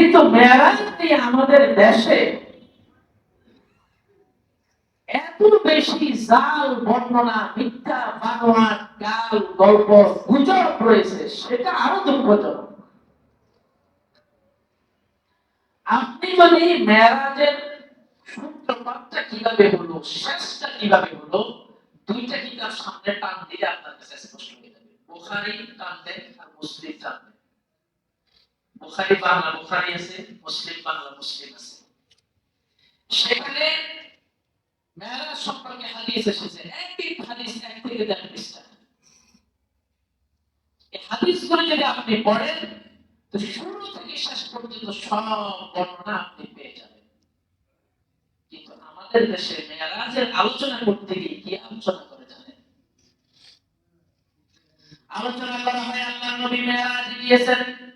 কিন্তু মেয়েরাজ নিয়ে আমাদের দেশে এত বেশি জাল, বর্ণনা, মিথ্যা, বানোয়াট, গাল, গল্প, গুজব রয়েছে, সেটা আরও দুঃখজনক আপনি যদি মেয়েরাজের সূত্রপাতটা কীভাবে হলো, শেষটা কীভাবে হলো, দুইটা কিতাব সামনে টান দিলে আপনার কাছে স্পষ্ট হয়ে যাবে। বুখারী টান দেন আর মুসলিম টান দেন বুখারী বাংলা, বুখারী আছে, মুসলিম বাংলা, মুসলিম আছে। সেখানে মেয়েরাজ সম্পর্কে হাদিস এসেছে। এক এক হাদিস, এক থেকে দেড় পৃষ্ঠা। এই যদি আপনি পড়েন, তো শুরু থেকে শেষ পর্যন্ত সব বর্ণনা আপনি পেয়ে যাবেন। কিন্তু আমাদের দেশে মেয়েরাজের আলোচনা করতে গিয়ে কি আলোচনা করে জানেন? আলোচনা করা হয় আল্লাহ নবী মেয়েরাজ গিয়েছেন।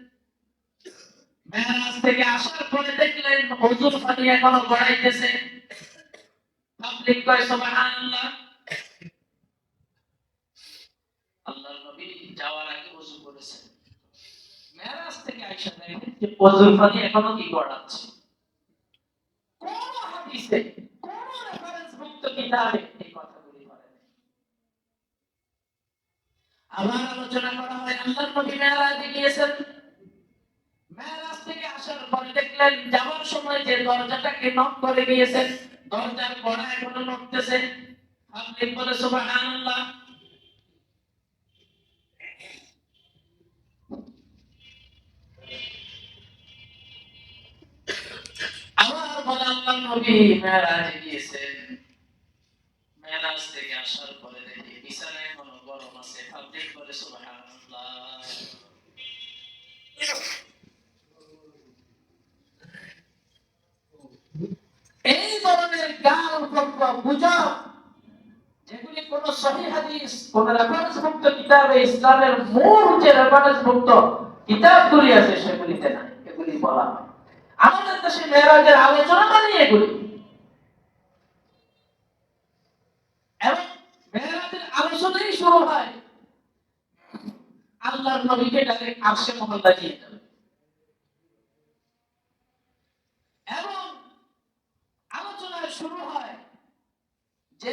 মেয়েরাজ থেকে আসার পরে দেখলেন হুজুর পানি এখনও গড়াইতেছে। পাবলিক কয়, সুবহানাল্লাহ। আল্লাহর নবী যাওয়ার আগে ওযু করেছেন মেরাজ থেকে আয়েশা দেখেন যে ওযুর পানি এখনও কি গড়াচ্ছে। কোন হাদিসে, কোন রেফারেন্স মুক্ত কিতাবে এই কথাগুলি বলে আবার আলোচনা করা হয়, আল্লাহর নবী মেরাজে গিয়েছেন। মেরাজ থেকে আসার পরে দেখলেন, যাওয়ার সময় যে দরজাটাকে নক করে গিয়েছেন দরজার কড়া এখনও নড়তেছে। আপনি বলে, সুবহানাল্লাহ। আমার বলে, আল্লাহ নবী মেরাজে গিয়েছেন মেরাজ থেকে আসার পরে দেখি বিছানায় কোনো গরম আছে। আপনি বলে, সুবহানাল্লাহ। ধরনের গাল গল্প গুজব যেগুলি কোন সহি কোন রেফারেন্স মুক্ত কিতাবে, ইসলামের মূল যে রেফারেন্স মুক্ত কিতাবগুলি আছে, সেগুলিতে নাই, এগুলি বলা আমাদের দেশে মেয়েরাজের আলোচনা মানে এগুলি। এবং মেয়েরাজের আলোচনাই শুরু হয়। আল্লাহর নবীকে ডাইরেক্ট আরশে মহল্লা দিয়ে যাবে এবং আলোচনা শুরু হয় যে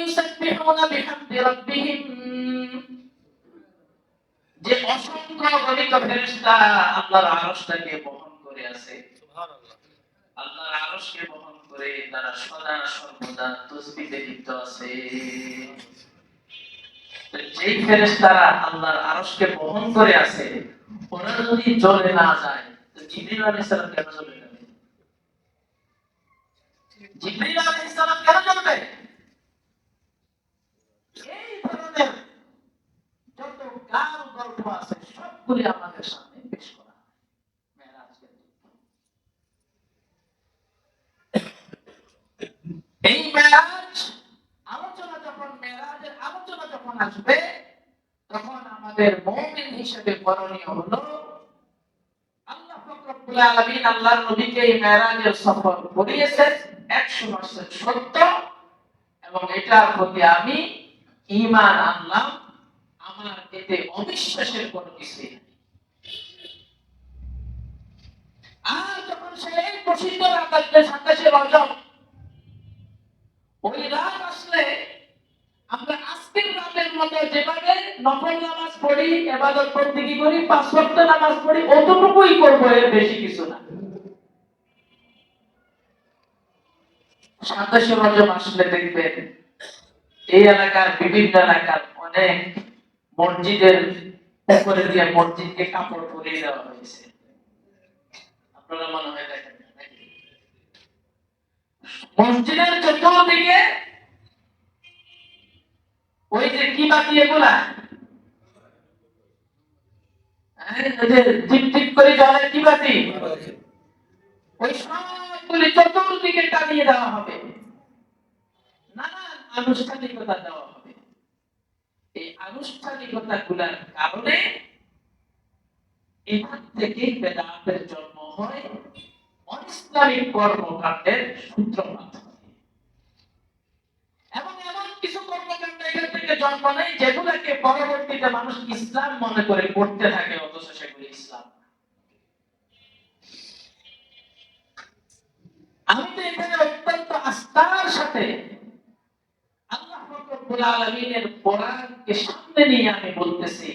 ইউসাব্বিহুনা বিহামদি রাব্বিহিম যে অসংখ্য গণিত ফেরেশতা আল্লাহর আরশটাকে বহন করে আছে। আল্লাহর আরশকে বহন করে তারা সদা সর্বদা তসবিহে লিপ্ত আছে। যেই ফেরেশতারা আল্লাহর আরশকে বহন করে আছে ওরা যদি জ্বলে না যায় তো জিবরিল আলাইহিস সালাম কেন জ্বলে যাবে জিবরিল আলাইহিস সালাম কেন জ্বলবে এই ধরনের গাল গল্প আছে, সবগুলি আমাদের সামনে পেশ করা। এই মেরাজ আলোচনা যখন মেরাজের আলোচনা যখন আসবে, তখন আমাদের মুমিন হিসেবে করণীয় হলো আল্লাহ নবীকে সফর করিয়েছেন 100% সত্য, এবং এটার প্রতি আমি ঈমান আনলাম আমার এতে অবিশ্বাসের কোনো আর যখন প্রসিদ্ধ সাতাশে ওই রাত আসলে আমরা আজকের রাতের মতো যেভাবে নামাজ পড়ি, এবাদত করতে কি করি, পাঁচ নামাজ পড়ি, অতটুকুই এর বেশি কিছু না। সাতাশে রজব আসলে দেখবেন, এই এলাকার বিভিন্ন এলাকার অনেক মসজিদের উপরে দিয়ে মসজিদকে কাপড় পরিয়ে দেওয়া হয়েছে। আপনারা মনে হয়? মসজিদের চতুর্দিকে ওই যে কি বাতি এগুলা? করে জ্বলে কি বাতি? ওই সবগুলি চতুর্দিকে টানিয়ে দেওয়া হবে। নানান আনুষ্ঠানিকতা দেওয়া এই আনুষ্ঠানিকতা গুলার কারণে এখান থেকেই বেদান্তের জন্ম হয় অনিসলামিক কর্মকাণ্ডের সূত্রপাত এবং এমন কিছু কর্মকাণ্ড এখান থেকে জন্ম নেয় যেগুলোকে পরবর্তীতে মানুষ ইসলাম মনে করে করতে থাকে, অথচ সেগুলি ইসলাম আমি তো এখানে অত্যন্ত আস্থার সাথে রব্বুল আলামিনের কোরআনকে সামনে নিয়ে আমি বলতেছি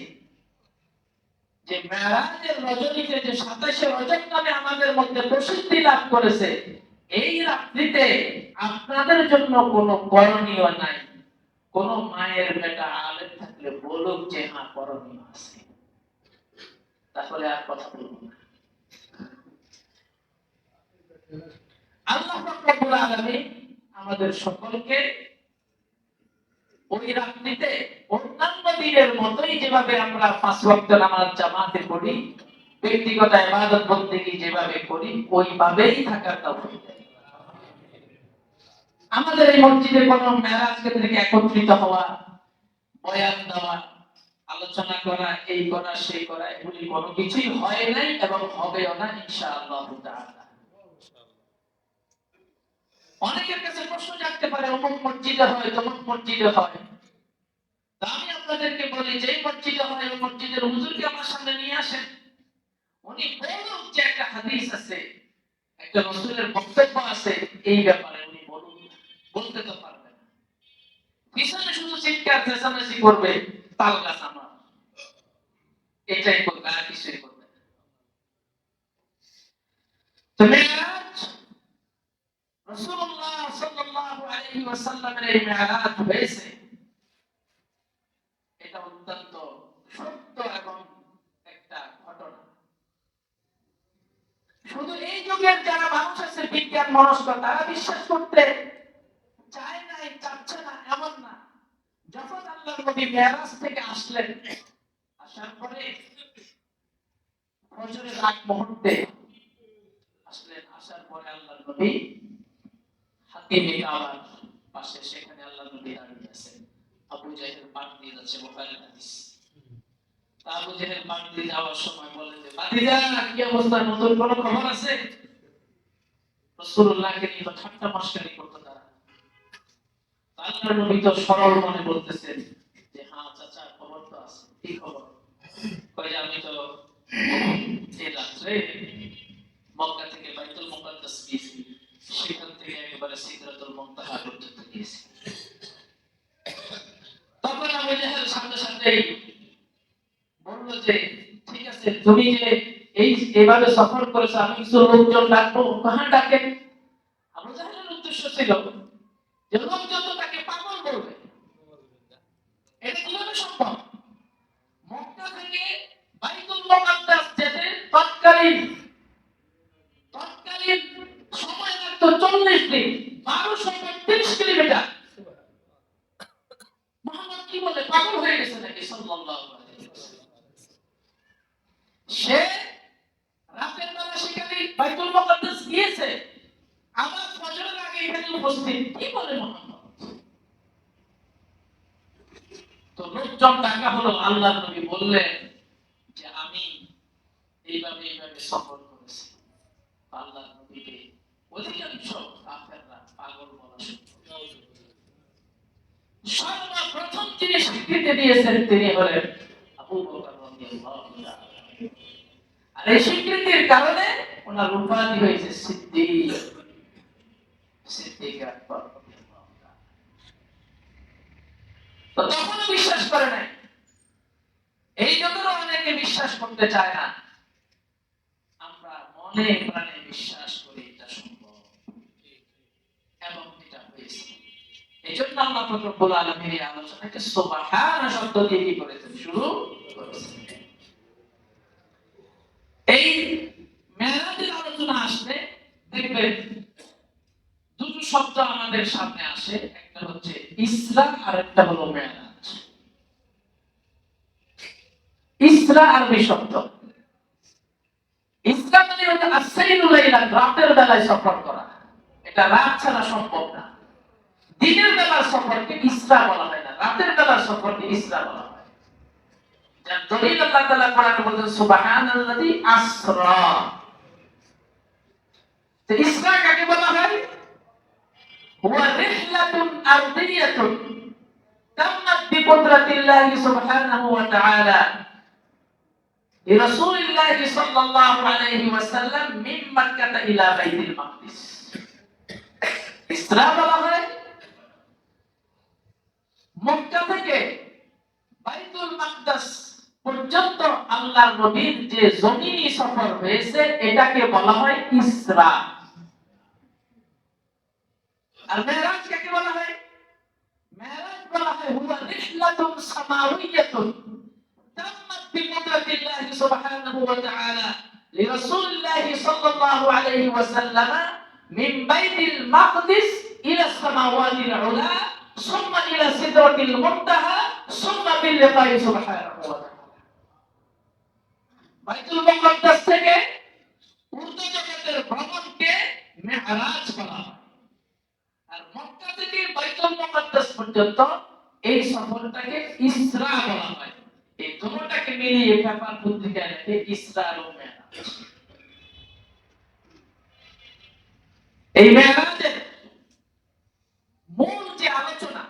যে মেরাজের রজনীতে যে সাতাশে নামে আমাদের মধ্যে প্রসিদ্ধি লাভ করেছে, এই রাত্রিতে আপনাদের জন্য কোনো করণীয় নাই। কোন মায়ের বেটা আলেম থাকলে বলুক যে হ্যাঁ করণীয় আছে। তাহলে আর কথা বলব না। আল্লাহ আমাদের সকলকে ওই রাত্রিতে অন্যান্য দিনের মতোই যেভাবে আমরা পাঁচ নামাজ জামাতে ব্যক্তিগত যেভাবে করি, ওইভাবেই থাকার আমাদের এই মসজিদে কোনো মেরাজ থেকে একত্রিত হওয়া, বয়ান দেওয়া, আলোচনা করা, এই করা, সেই করা, এগুলি কোনো কিছুই হয় নাই এবং হবেও না, ইনশাআল্লাহ তাআলা। অনেকের কাছে প্রশ্ন জাগতে পারে, অমুক মসজিদে হয়, তমুক মসজিদে হয়। আমি আপনাদেরকে বলি যে মসজিদে হয়, ওই মসজিদের হুজুরকে আমার সামনে নিয়ে আসেন। উনি বলুন যে একটা হাদিস আছে, একটা রসুলের বক্তব্য আছে, এই ব্যাপারে উনি বলুন বলতে তো পারবেন পিছনে শুধু চিৎকার, চেঁচামেচি করবে, তাল গাছ আমার। এটাই করবে আর কিছুই করবে। তো মেরাজ ওয়াসাল্লামের এই মেরাজ হয়েছে, এটা অত্যন্ত সত্য এবং একটা ঘটনা। শুধু এই যুগের যারা মানুষ আছে, বিজ্ঞান, মনস্ক, তারা বিশ্বাস করতে চায় না চাচ্ছে না, এমন না। যখন আল্লাহ নবী মেরাজ থেকে আসলেন, আসার পরে ফজরের আগ মুহূর্তে আসলেন, আসার পরে আল্লাহ নবী হাতিমে কাবার পাশে সেখানে আল্লাহ নবী দাঁড়িয়ে আছেন। আবু পাঠ দিয়ে যাচ্ছে বোখারি হাদিস। আবু দিয়ে যাওয়ার সময় বলে যে বাতিজা কি অবস্থা? নতুন কোনো খবর আছে? নিয়ে তো ঠাট্টা করতো তারা। তা আল্লাহর নবী তো সরল মনে বলতেছেন যে হ্যাঁ চাচা, খবর তো আছে। কি খবর? কই যে আমি তো এই রাত্রে মক্কা থেকে বাইতুল মুকাদ্দাস গিয়েছি, সেখান থেকে একেবারে সিদরাতুল মুনতাহা পর্যন্ত গিয়েছি তখন আবু জাহেল সাথে সাথেই বলল যে ঠিক আছে তুমি যে এই এভাবে সফর করেছ আমি কিছু লোকজন ডাকবো কাহা ডাকে আবু জাহেলের উদ্দেশ্য ছিল যে লোকজন তো তাকে পাগল বলবে এটা কীভাবে সম্ভব মক্কা থেকে বাইতুল মুকাদ্দাস যেতে তৎকালীন তৎকালীন সময় লাগতো চল্লিশ দিন বারোশো পঁয়ত্রিশ কিলোমিটার মোহাম্মদ কি বলে পাগল হয়ে গেছে নাকি সাল্লাল্লাহু আলাইহি ওয়াসাল্লাম। সে রাতের বেলা সেখানে মুকাদ্দাস গিয়েছে আবার ফজরের আগে এখানে উপস্থিত। কি বলে তো লোকজন ডাকা হলো আল্লাহ নবী বললেন যে, আমি এইভাবে এইভাবে সফর করেছি। আল্লাহ নবীকে অধিকাংশ কাফেররা পাগল বলা সর্বপ্রথম যিনি স্বীকৃতি দিয়েছেন তিনি হলেন আবু বকর রাদিয়াল্লাহু আর এই স্বীকৃতির কারণে ওনার উপাধি হয়েছে সিদ্দিক। সিদ্দিক আকবর। তখনও বিশ্বাস করে নাই। এই যুগেরও অনেকে বিশ্বাস করতে চায় না। আমরা মনে প্রাণে বিশ্বাস করি এটা সম্ভব। এবং এটা হয়েছে। এই জন্য আল্লাহ রব্বুল আলামিন এই আলোচনাকে সুবহান শব্দ দিয়ে কি করেছেন শুরু করেছেন এই মেরাজের আলোচনা আসলে দেখবেন দুটো শব্দ আমাদের সামনে আসে, একটা হচ্ছে ইসরা আর একটা হলো মেরাজ। ইসরা আরবি শব্দ। ইসলাম মানে হচ্ছে আসাইনুল লাইলা রাতের বেলায় সফর করা। এটা রাত ছাড়া সম্ভব না। দিনের বেলার সফরকে ইসরা বলা হয় না। রাতের বেলার সফরকে ইসরা বলা হয়। যার দলিল আল্লাহ তাআলা কোরআনে বলেন সুবহানাল্লাযী আসরা। তো ইসরা কাকে বলা হয় হুয়া রিহলাতুন আরদিয়াতুন তাম্মাত বিকুদরাতিল্লাহি সুবহানাহু ওয়া তাআলা لرسول الله صلى الله عليه وسلم من مكة إلى بيت المقدس ইসরা বলা হয় মক্কা থেকে বাইতুল মাকদাস পর্যন্ত আল্লাহর নবীর যে জমিনি সফর হয়েছে এটাকে বলা হয় ইসরা আর মেরাজ কাকে বলা হয় মেরাজ বলা হয় হুয়া রিহলাতুন সামাউইয়াতুন تمت بقدرة الله سبحانه وتعالى لرسول الله صلى الله عليه وسلم من بيت المقدس إلى السماوات العلى ثم إلى سدرة المنتهى ثم باللقاء سبحانه وتعالى বাইতুল মুকাদ্দাস থেকে উর্দু জগতের ভ্রমণকে মেহরাজ বলা হয় আর মক্কা থেকে বাইতুল মুকাদ্দাস পর্যন্ত এই সফরটাকে ইসরা বলা হয়। এই দুটোটাকে মিলিয়ে পেপার পত্রিকায় লেখে ইসরা ও মেহরাজ এই মেহরাজের মূল যে আলোচনা,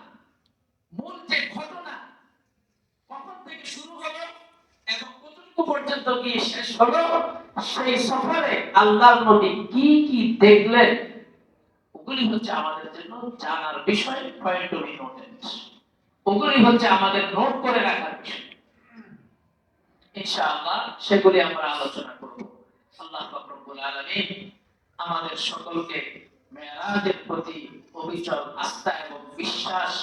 মূল যে ঘটনা, কখন থেকে শুরু হলো এবং কতটুকু পর্যন্ত গিয়ে শেষ হলো, সেই সফরে আল্লাহর নবী কি কি দেখলেন ওগুলি হচ্ছে আমাদের জন্য জানার বিষয় পয়েন্ট অফ ইম্পর্টেন্স ওগুলি হচ্ছে আমাদের নোট করে রাখার বিষয়। ইনশাআল্লাহ সেগুলি আমরা আলোচনা করব। আল্লাহ রব্বুল আলামিন আমাদের সকলকে মেরাজের প্রতি অবিচল আস্থা এবং বিশ্বাস